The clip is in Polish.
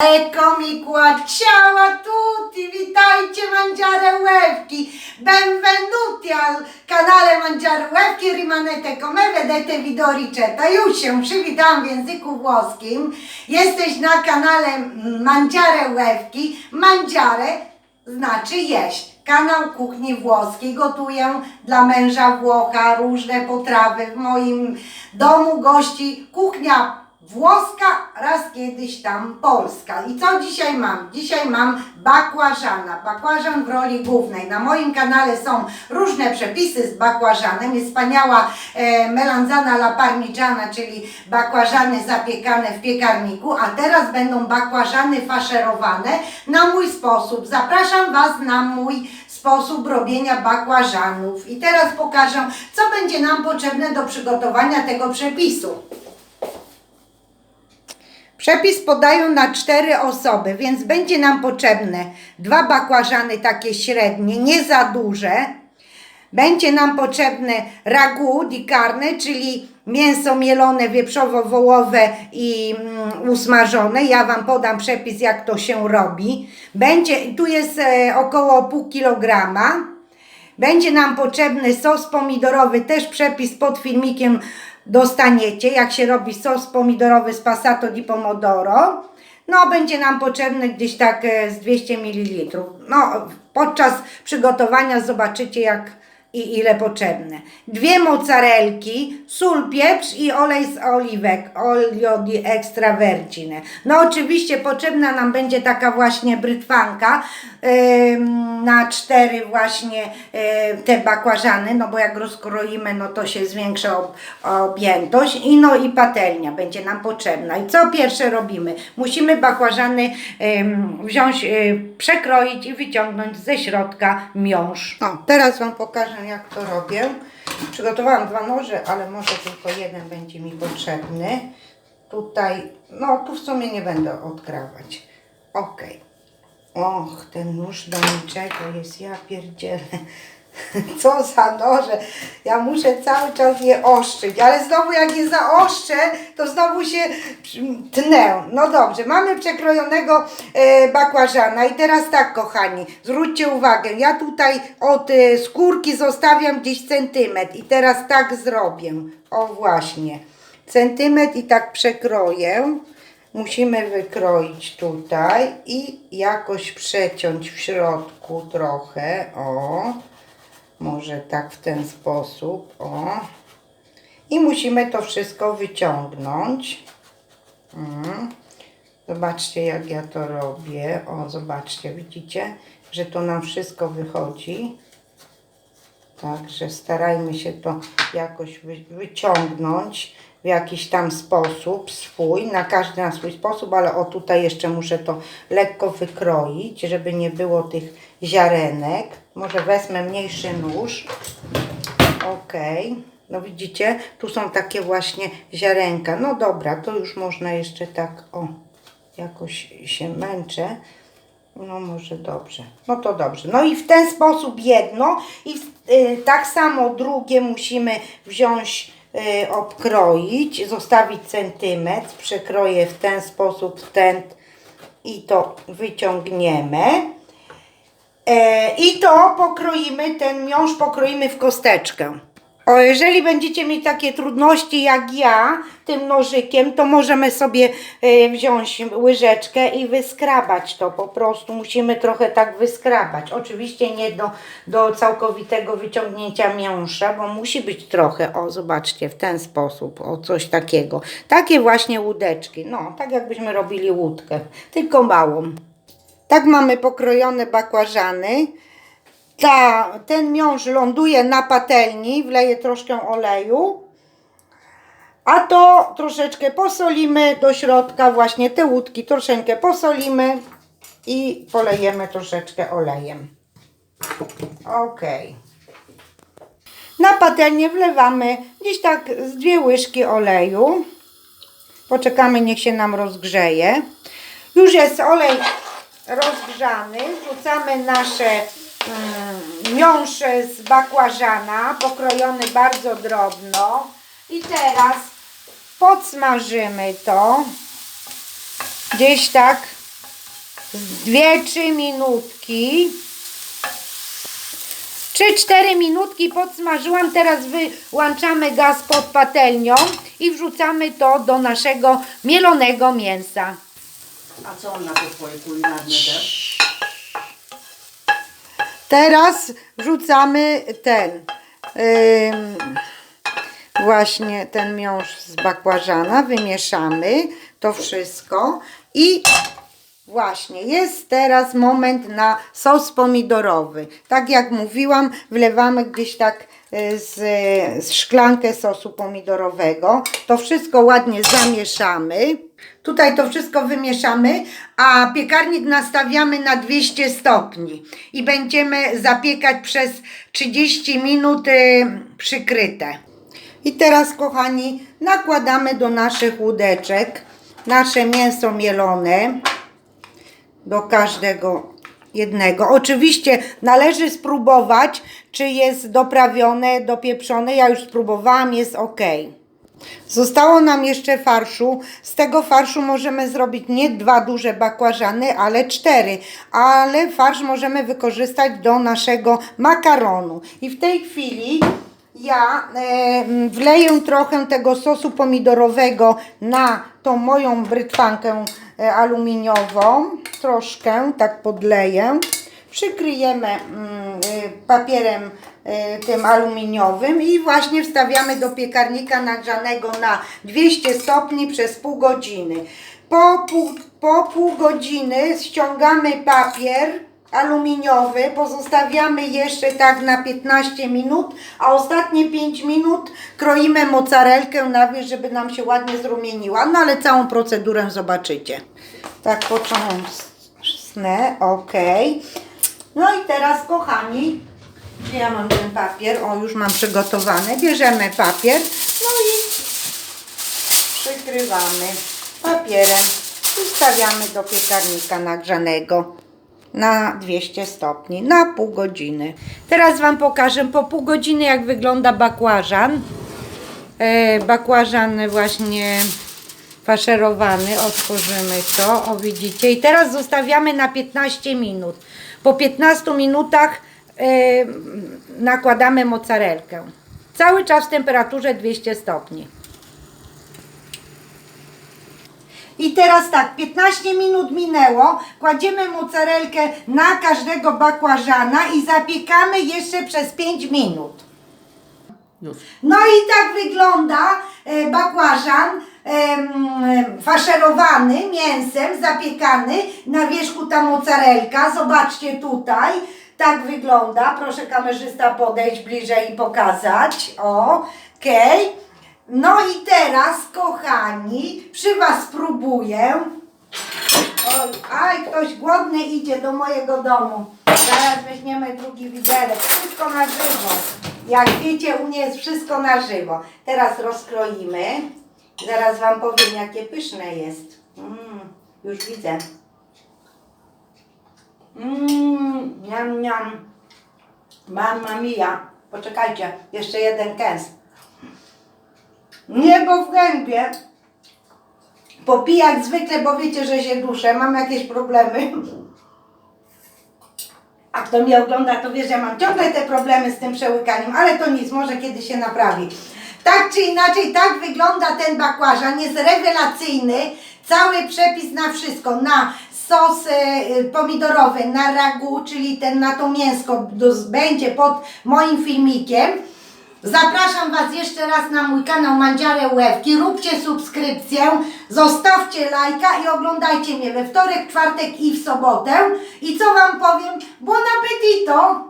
Eccomi qua, ciao a tutti, witajcie Mangiare Łewki, benvenuti al canale Mangiare Łewki, rimanete come vedete video ricetta. Już się przywitałam w języku włoskim, jesteś na kanale Mangiare Łewki, Mangiare znaczy jeść. Kanał kuchni włoskiej. Gotuję dla męża Włocha różne potrawy. W moim domu gości kuchnia włoska, raz kiedyś tam polska. I co dzisiaj mam? Dzisiaj mam bakłażana. Bakłażan w roli głównej. Na moim kanale są różne przepisy z bakłażanem. Jest wspaniała e, melanzana la parmigiana, czyli bakłażany zapiekane w piekarniku. A teraz będą bakłażany faszerowane na mój sposób. Zapraszam Was na mój sposób robienia bakłażanów. I teraz pokażę, co będzie nam potrzebne do przygotowania tego przepisu. Przepis podają na cztery osoby, więc będzie nam potrzebne dwa bakłażany takie średnie, nie za duże. Będzie nam potrzebne ragu di carne, czyli mięso mielone, wieprzowo-wołowe i mm, usmażone. Ja Wam podam przepis, jak to się robi. Będzie, tu jest e, około pół kilograma. Będzie nam potrzebny sos pomidorowy, też przepis pod filmikiem dostaniecie, jak się robi sos pomidorowy z passato di pomodoro. No, będzie nam potrzebny gdzieś tak e, z 200 ml. No, podczas przygotowania zobaczycie jak i ile potrzebne. Dwie mozzarelki, sól, pieprz i olej z oliwek, olio di extravergine. No oczywiście potrzebna nam będzie taka właśnie brytwanka ym, na cztery właśnie y, te bakłażany, no bo jak rozkroimy, no to się zwiększa ob, objętość i no i patelnia będzie nam potrzebna. I co pierwsze robimy? Musimy bakłażany ym, wziąć, y, przekroić i wyciągnąć ze środka miąższ. O, teraz Wam pokażę jak to robię. Przygotowałam dwa noże, ale może tylko jeden będzie mi potrzebny. Tutaj, no tu w sumie nie będę odkrawać. Ok. Och, ten nóż do niczego jest, ja pierdzielę. Co za noże. Ja muszę cały czas je oszczyć, ale znowu jak je zaoszczę, to znowu się tnę. No dobrze, mamy przekrojonego e, bakłażana i teraz tak, kochani, zwróćcie uwagę, ja tutaj od e, skórki zostawiam gdzieś centymetr i teraz tak zrobię. O właśnie, centymetr i tak przekroję. Musimy wykroić tutaj i jakoś przeciąć w środku trochę, o. Może tak w ten sposób, o. I musimy to wszystko wyciągnąć. Mm. Zobaczcie, jak ja to robię. O, zobaczcie, widzicie, że to nam wszystko wychodzi. Także starajmy się to jakoś wy, wyciągnąć w jakiś tam sposób swój, na każdy na swój sposób, ale o tutaj jeszcze muszę to lekko wykroić, żeby nie było tych ziarenek. Może wezmę mniejszy nóż. Ok. No widzicie, tu są takie właśnie ziarenka. No dobra, to już można jeszcze tak, o, jakoś się męczę. No może dobrze. No to dobrze. No i w ten sposób jedno i y, tak samo drugie musimy wziąć, y, obkroić, zostawić centymetr, przekroję w ten sposób w ten i to wyciągniemy. E, I to pokroimy, ten miąższ pokroimy w kosteczkę. O, jeżeli będziecie mieć takie trudności jak ja tym nożykiem, to możemy sobie e, wziąć łyżeczkę i wyskrabać to. Po prostu musimy trochę tak wyskrabać. Oczywiście nie do, do całkowitego wyciągnięcia miąższa, bo musi być trochę, o zobaczcie, w ten sposób, o coś takiego. Takie właśnie łódeczki, no, tak jakbyśmy robili łódkę, tylko małą. Tak mamy pokrojone bakłażany. Ta, ten miąższ ląduje na patelni, wleję troszkę oleju. A to troszeczkę posolimy do środka, właśnie te łódki troszeczkę posolimy i polejemy troszeczkę olejem. Ok. Na patelnię wlewamy gdzieś tak z dwie łyżki oleju. Poczekamy, niech się nam rozgrzeje. Już jest olej rozgrzany. Wrzucamy nasze mm, miąższe z bakłażana, pokrojone bardzo drobno. I teraz podsmażymy to gdzieś tak 2-3 minutki. 3-4 minutki podsmażyłam, teraz wyłączamy gaz pod patelnią i wrzucamy to do naszego mielonego mięsa. A co on na to twoje kulinarne też? Teraz wrzucamy ten właśnie ten miąższ z bakłażana, wymieszamy to wszystko i właśnie jest teraz moment na sos pomidorowy. Tak jak mówiłam, wlewamy gdzieś tak y, z, z szklankę sosu pomidorowego. To wszystko ładnie zamieszamy. Tutaj to wszystko wymieszamy, a piekarnik nastawiamy na 200 stopni i będziemy zapiekać przez 30 minut y, przykryte. I teraz, kochani, nakładamy do naszych łódeczek nasze mięso mielone do każdego jednego. Oczywiście należy spróbować, czy jest doprawione, dopieprzone. Ja już spróbowałam, jest ok. Zostało nam jeszcze farszu. Z tego farszu możemy zrobić nie dwa duże bakłażany, ale cztery. Ale farsz możemy wykorzystać do naszego makaronu. I w tej chwili ja e, wleję trochę tego sosu pomidorowego na tą moją brytwankę e, aluminiową. Troszkę tak podleję. Przykryjemy papierem y, tym aluminiowym i właśnie wstawiamy do piekarnika nagrzanego na 200 stopni przez pół godziny. Po pół, po pół godziny ściągamy papier aluminiowy, pozostawiamy jeszcze tak na 15 minut, a ostatnie 5 minut kroimy mozzarelkę na wierzch, żeby nam się ładnie zrumieniła. No ale całą procedurę zobaczycie. Tak począsnę, ok. No i teraz kochani, gdzie ja mam ten papier? O, już mam przygotowany. Bierzemy papier, no i przykrywamy papierem i stawiamy do piekarnika nagrzanego na 200 stopni, na pół godziny. Teraz Wam pokażę po pół godziny jak wygląda bakłażan. E, bakłażan właśnie faszerowany, otworzymy to, o widzicie. I teraz zostawiamy na 15 minut. Po 15 minutach e, nakładamy mozzarelkę. Cały czas w temperaturze 200 stopni. I teraz tak, 15 minut minęło, kładziemy mozzarelkę na każdego bakłażana i zapiekamy jeszcze przez 5 minut. No i tak wygląda e, bakłażan faszerowany mięsem, zapiekany. Na wierzchu ta mozzarelka, zobaczcie tutaj. Tak wygląda. Proszę kamerzysta podejść bliżej i pokazać. O, okej. No i teraz, kochani, przy Was spróbuję. Oj, aj, ktoś głodny idzie do mojego domu. Zaraz weźmiemy drugi widelec. Wszystko na żywo. Jak wiecie, u mnie jest wszystko na żywo. Teraz rozkroimy. Zaraz Wam powiem, jakie pyszne jest. Mm, już widzę. Mmm, niam, niam. Mamma mia. Poczekajcie, jeszcze jeden kęs. Niebo w gębie. Popiję jak zwykle, bo wiecie, że się duszę, mam jakieś problemy. A kto mnie ogląda, to wie, że mam ciągle te problemy z tym przełykaniem, ale to nic, może kiedy się naprawi. Tak czy inaczej, tak wygląda ten bakłażan, jest rewelacyjny. Cały przepis na wszystko, na sos e, pomidorowy, na ragu, czyli ten na to mięsko, będzie pod moim filmikiem. Zapraszam Was jeszcze raz na mój kanał Mandziare Łewki. Róbcie subskrypcję, zostawcie lajka i oglądajcie mnie we wtorek, czwartek i w sobotę. I co Wam powiem? Buon appetito!